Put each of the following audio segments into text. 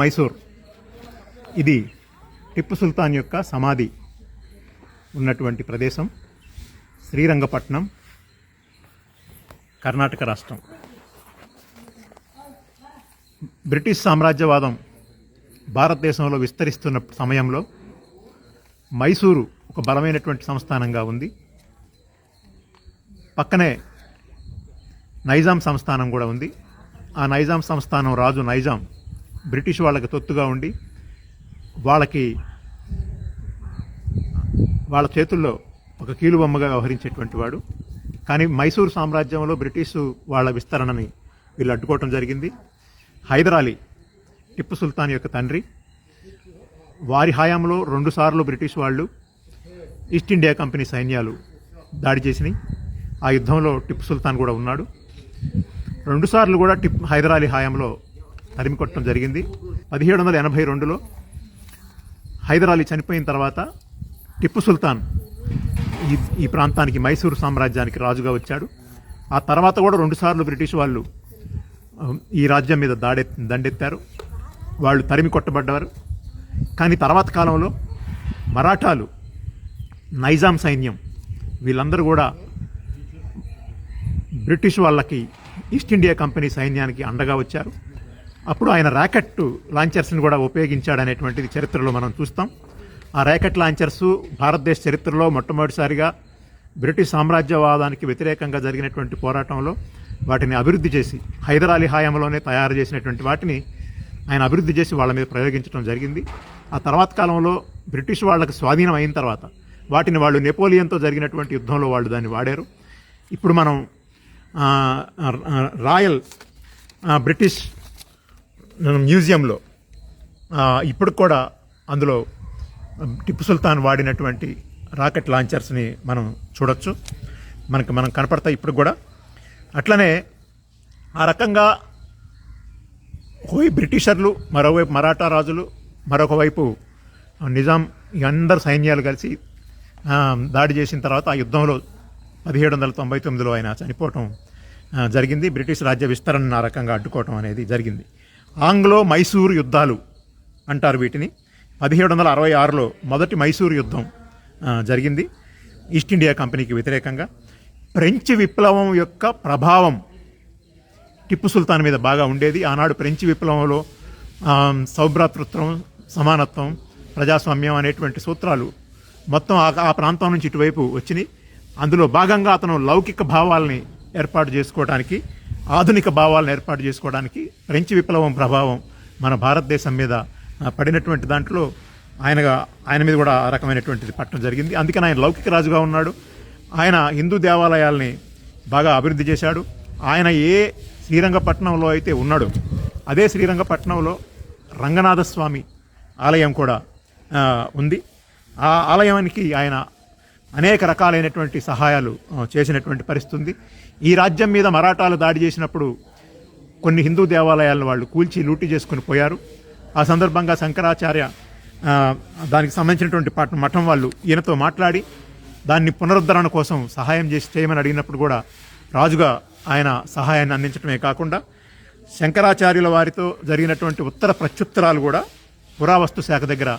మైసూర్. ఇది టిప్పు సుల్తాన్ యొక్క సమాధి ఉన్నటువంటి ప్రదేశం శ్రీరంగపట్నం కర్ణాటక రాష్ట్రం. బ్రిటిష్ సామ్రాజ్యవాదం భారతదేశంలో విస్తరిస్తున్న సమయంలో మైసూరు ఒక బలమైనటువంటి సంస్థానంగా ఉంది. పక్కనే నైజాం సంస్థానం కూడా ఉంది. ఆ నైజాం సంస్థానం రాజు నైజాం బ్రిటిష్ వాళ్ళకి తొత్తుగా ఉండి వాళ్ళకి వాళ్ళ చేతుల్లో ఒక కీలుబొమ్మగా వ్యవహరించేటువంటి వాడు. కానీ మైసూరు సామ్రాజ్యంలో బ్రిటిషు వాళ్ళ విస్తరణని వీళ్ళు అడ్డుకోవటం జరిగింది. హైదరాలీ టిప్పు సుల్తాన్ యొక్క తండ్రి. వారి హయాంలో రెండుసార్లు బ్రిటిష్ వాళ్ళు ఈస్ట్ ఇండియా కంపెనీ సైన్యాలు దాడి చేసినాయి. ఆ యుద్ధంలో టిప్పు సుల్తాన్ కూడా ఉన్నాడు. రెండుసార్లు కూడా టిప్ హైదరాలీ హయాంలో తరిమి కొట్టడం జరిగింది. పదిహేడు వందల ఎనభై రెండులో హైదరాలీ చనిపోయిన తర్వాత టిప్పు సుల్తాన్ ఈ ఈ ప్రాంతానికి మైసూరు సామ్రాజ్యానికి రాజుగా వచ్చాడు. ఆ తర్వాత కూడా రెండుసార్లు బ్రిటిష్ వాళ్ళు ఈ రాజ్యం మీద దాడె దండెత్తారు. వాళ్ళు తరిమి కొట్టబడ్డారు. కానీ తర్వాత కాలంలో మరాఠాలు నైజాం సైన్యం వీళ్ళందరూ కూడా బ్రిటిష్ వాళ్ళకి ఈస్ట్ ఇండియా కంపెనీ సైన్యానికి అండగా వచ్చారు. అప్పుడు ఆయన ర్యాకెట్ లాంచర్స్ని కూడా ఉపయోగించాడనేటువంటిది చరిత్రలో మనం చూస్తాం. ఆ ర్యాకెట్ లాంచర్స్ భారతదేశ చరిత్రలో మొట్టమొదటిసారిగా బ్రిటిష్ సామ్రాజ్యవాదానికి వ్యతిరేకంగా జరిగినటువంటి పోరాటంలో వాటిని అభివృద్ధి చేసి హైదరాలీ హయాంలోనే తయారు చేసినటువంటి వాటిని ఆయన అభివృద్ధి చేసి వాళ్ళ మీద ప్రయోగించడం జరిగింది. ఆ తర్వాత కాలంలో బ్రిటిష్ వాళ్ళకి స్వాధీనం అయిన తర్వాత వాటిని వాళ్ళు నెపోలియన్తో జరిగినటువంటి యుద్ధంలో వాళ్ళు దాన్ని వాడారు. ఇప్పుడు మనం రాయల్ బ్రిటిష్ మ్యూజియంలో ఇప్పుడు కూడా అందులో టిప్పు సుల్తాన్ వాడినటువంటి రాకెట్ లాంచర్స్ని మనం చూడొచ్చు. మనకి మనం కనపడతాయి ఇప్పుడు కూడా. అట్లనే ఆ రకంగా ఒకవైపు బ్రిటిషర్లు మరోవైపు మరాఠా రాజులు మరొక వైపు నిజాం అందరు సైన్యాలు కలిసి దాడి చేసిన తర్వాత ఆ యుద్ధంలో పదిహేడు వందల తొంభై తొమ్మిదిలో ఆయన చనిపోవటం జరిగింది. బ్రిటిష్ రాజ్య విస్తరణను ఆ రకంగా అడ్డుకోవటం అనేది జరిగింది. ఆంగ్లో మైసూరు యుద్ధాలు అంటారు వీటిని. పదిహేడు వందల అరవై ఆరులో మొదటి మైసూరు యుద్ధం జరిగింది. ఈస్ట్ ఇండియా కంపెనీకి వ్యతిరేకంగా. ఫ్రెంచ్ విప్లవం యొక్క ప్రభావం టిప్పు సుల్తాన్ మీద బాగా ఉండేది. ఆనాడు ఫ్రెంచ్ విప్లవంలో సౌభ్రాతృత్వం సమానత్వం ప్రజాస్వామ్యం అనేటువంటి సూత్రాలు మొత్తం ఆ ఆ ప్రాంతం నుంచి ఇటువైపు వచ్చినాయి. అందులో భాగంగా అతను లౌకిక భావాల్ని ఏర్పాటు చేసుకోవడానికి ఆధునిక భావాలను ఏర్పాటు చేసుకోవడానికి ఫ్రెంచ్ విప్లవం ప్రభావం మన భారతదేశం మీద పడినటువంటి దాంట్లో ఆయనగా ఆయన మీద కూడా ఆ రకమైనటువంటిది పట్టడం జరిగింది. అందుకని ఆయన లౌకిక రాజుగా ఉన్నాడు. ఆయన హిందూ దేవాలయాల్ని బాగా అభివృద్ధి చేశాడు. ఆయన ఏ శ్రీరంగపట్నంలో అయితే ఉన్నాడో అదే శ్రీరంగపట్నంలో రంగనాథస్వామి ఆలయం కూడా ఉంది. ఆ ఆలయానికి ఆయన అనేక రకాలైనటువంటి సహాయాలు చేసినటువంటి పరిస్థితుంది. ఈ రాజ్యం మీద మరాఠాలు దాడి చేసినప్పుడు కొన్ని హిందూ దేవాలయాలను వాళ్ళు కూల్చి లూటీ చేసుకుని పోయారు. ఆ సందర్భంగా శంకరాచార్య దానికి సంబంధించినటువంటి పాట మఠం వాళ్ళు ఈయనతో మాట్లాడి దాన్ని పునరుద్ధరణ కోసం సహాయం చేసి చేయమని అడిగినప్పుడు కూడా రాజుగా ఆయన సహాయాన్ని అందించడమే కాకుండా శంకరాచార్యుల వారితో జరిగినటువంటి ఉత్తర ప్రత్యుత్తరాలు కూడా పురావస్తు శాఖ దగ్గర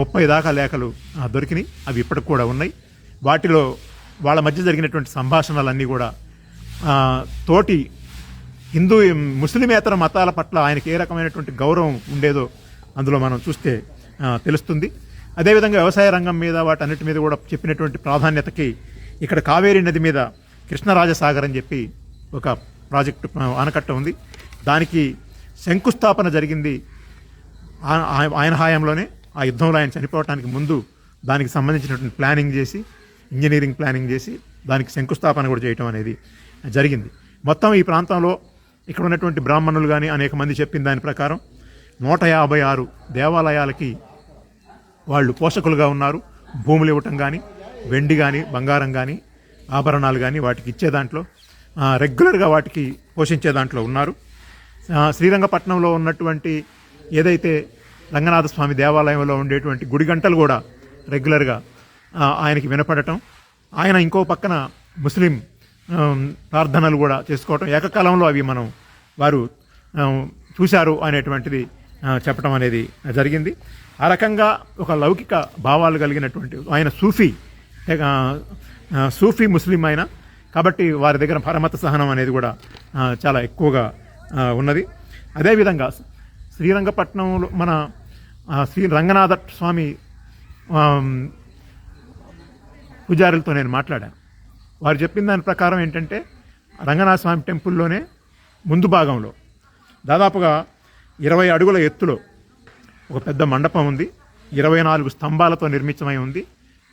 ముప్పై దాకా లేఖలు దొరికినాయి. అవి ఇప్పటికి కూడా ఉన్నాయి. వాటిలో వాళ్ళ మధ్య జరిగినటువంటి సంభాషణలన్నీ కూడా తోటి హిందూ ముస్లిమేతర మతాల పట్ల ఆయనకి ఏ రకమైనటువంటి గౌరవం ఉండేదో అందులో మనం చూస్తే తెలుస్తుంది. అదేవిధంగా వ్యవసాయ రంగం మీద వాటన్నిటి మీద కూడా చెప్పినటువంటి ప్రాధాన్యతకి ఇక్కడ కావేరీ నది మీద కృష్ణరాజసాగర్ అని చెప్పి ఒక ప్రాజెక్టు ఆనకట్ట ఉంది. దానికి శంకుస్థాపన జరిగింది. ఆయన హాయంలోనే ఆ యుద్ధంలో ఆయన చనిపోవటానికి ముందు దానికి సంబంధించినటువంటి ప్లానింగ్ చేసి ఇంజనీరింగ్ ప్లానింగ్ చేసి దానికి శంకుస్థాపన కూడా చేయటం అనేది జరిగింది. మొత్తం ఈ ప్రాంతంలో ఇక్కడ ఉన్నటువంటి బ్రాహ్మణులు కానీ అనేక మంది చెప్పిన దాని ప్రకారం నూట యాభై ఆరు దేవాలయాలకి వాళ్ళు పోషకులుగా ఉన్నారు. భూములు ఇవ్వటం కానీ వెండి కానీ బంగారం కానీ ఆభరణాలు కానీ వాటికి ఇచ్చే దాంట్లో రెగ్యులర్గా వాటికి పోషించే దాంట్లో ఉన్నారు. శ్రీరంగపట్నంలో ఉన్నటువంటి ఏదైతే రంగనాథ స్వామి దేవాలయంలో ఉండేటువంటి గుడి గంటలు కూడా రెగ్యులర్గా ఆయనకి వినపడటం ఆయన ఇంకో పక్కన ముస్లిం ప్రార్థనలు కూడా చేసుకోవటం ఏకకాలంలో అవి మనం వారు చూశారు అనేటువంటిది చెప్పడం అనేది జరిగింది. ఆ రకంగా ఒక లౌకిక భావాలు కలిగినటువంటి ఆయన సూఫీ సూఫీ ముస్లిం ఆయన. కాబట్టి వారి దగ్గర పరమత సహనం అనేది కూడా చాలా ఎక్కువగా ఉన్నది. అదేవిధంగా శ్రీరంగపట్నంలో మన శ్రీ రంగనాథ స్వామి పూజారులతో నేను మాట్లాడాను. వారు చెప్పిన దాని ప్రకారం ఏంటంటే రంగనాథ స్వామి టెంపుల్లోనే ముందు భాగంలో దాదాపుగా ఇరవై అడుగుల ఎత్తులో ఒక పెద్ద మండపం ఉంది. ఇరవై నాలుగు స్తంభాలతో నిర్మితమై ఉంది.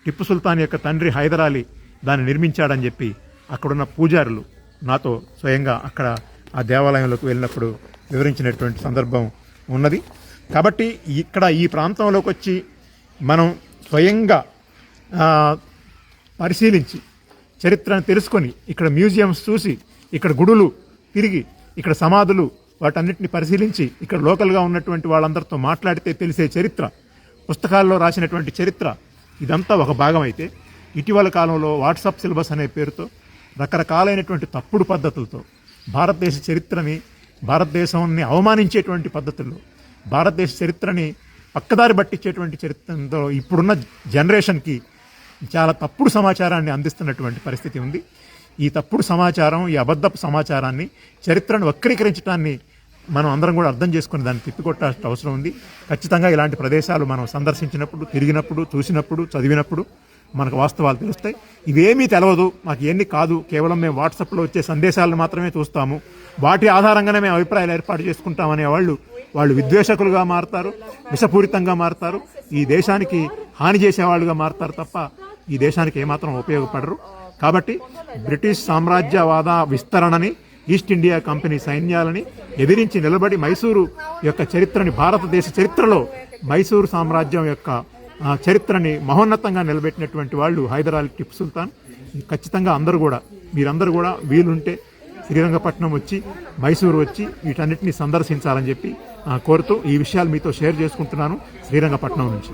టిప్పు సుల్తాన్ యొక్క తండ్రి హైదరాలి దాన్ని నిర్మించాడని చెప్పి అక్కడున్న పూజారులు నాతో స్వయంగా అక్కడ ఆ దేవాలయంలోకి వెళ్ళినప్పుడు వివరించినటువంటి సందర్భం ఉన్నది. కాబట్టి ఇక్కడ ఈ ప్రాంతంలోకి వచ్చి మనం స్వయంగా పరిశీలించి చరిత్రను తెలుసుకొని ఇక్కడ మ్యూజియంస్ చూసి ఇక్కడ గుడులు తిరిగి ఇక్కడ సమాధులు వాటన్నిటిని పరిశీలించి ఇక్కడ లోకల్గా ఉన్నటువంటి వాళ్ళందరితో మాట్లాడితే తెలిసే చరిత్ర పుస్తకాల్లో రాసినటువంటి చరిత్ర ఇదంతా ఒక భాగం అయితే ఇటీవల కాలంలో వాట్సాప్ సిలబస్ అనే పేరుతో రకరకాలైనటువంటి తప్పుడు పద్ధతులతో భారతదేశ చరిత్రని భారతదేశాన్ని అవమానించేటువంటి పద్ధతుల్లో భారతదేశ చరిత్రని పక్కదారి పట్టించేటువంటి చరిత్రతో ఇప్పుడున్న జనరేషన్కి చాలా తప్పుడు సమాచారాన్ని అందిస్తున్నటువంటి పరిస్థితి ఉంది. ఈ తప్పుడు సమాచారం ఈ అబద్ధపు సమాచారాన్ని చరిత్రను వక్రీకరించడాన్ని మనం అందరం కూడా అర్థం చేసుకుని దాన్ని తిప్పికొట్టాల్సిన అవసరం ఉంది. ఖచ్చితంగా ఇలాంటి ప్రదేశాలు మనం సందర్శించినప్పుడు తిరిగినప్పుడు చూసినప్పుడు చదివినప్పుడు మనకు వాస్తవాలు తెలుస్తాయి. ఇవేమీ తెలవదు. మాకు ఏమీ కాదు. కేవలం మేము వాట్సాప్లో వచ్చే సందేశాలను మాత్రమే చూస్తాము. వాటి ఆధారంగానే మేము అభిప్రాయాలు ఏర్పాటు చేసుకుంటామనే వాళ్ళు వాళ్ళు విద్వేషకులుగా మారుతారు విషపూరితంగా మారుతారు. ఈ దేశానికి హాని చేసేవాళ్ళుగా మారుతారు తప్ప ఈ దేశానికి ఏమాత్రం ఉపయోగపడరు. కాబట్టి బ్రిటిష్ సామ్రాజ్యవాద విస్తరణని ఈస్ట్ ఇండియా కంపెనీ సైన్యాలని ఎదిరించి నిలబడి మైసూరు యొక్క చరిత్రని భారతదేశ చరిత్రలో మైసూరు సామ్రాజ్యం యొక్క చరిత్రని మహోన్నతంగా నిలబెట్టినటువంటి వాళ్ళు హైదరాలీ టిప్పు సుల్తాన్. ఖచ్చితంగా అందరూ కూడా మీరందరూ కూడా వీలుంటే శ్రీరంగపట్నం వచ్చి మైసూరు వచ్చి వీటన్నిటిని సందర్శించాలని చెప్పి కోరుతూ ఈ విషయాలు మీతో షేర్ చేసుకుంటున్నాను శ్రీరంగపట్నం నుంచి.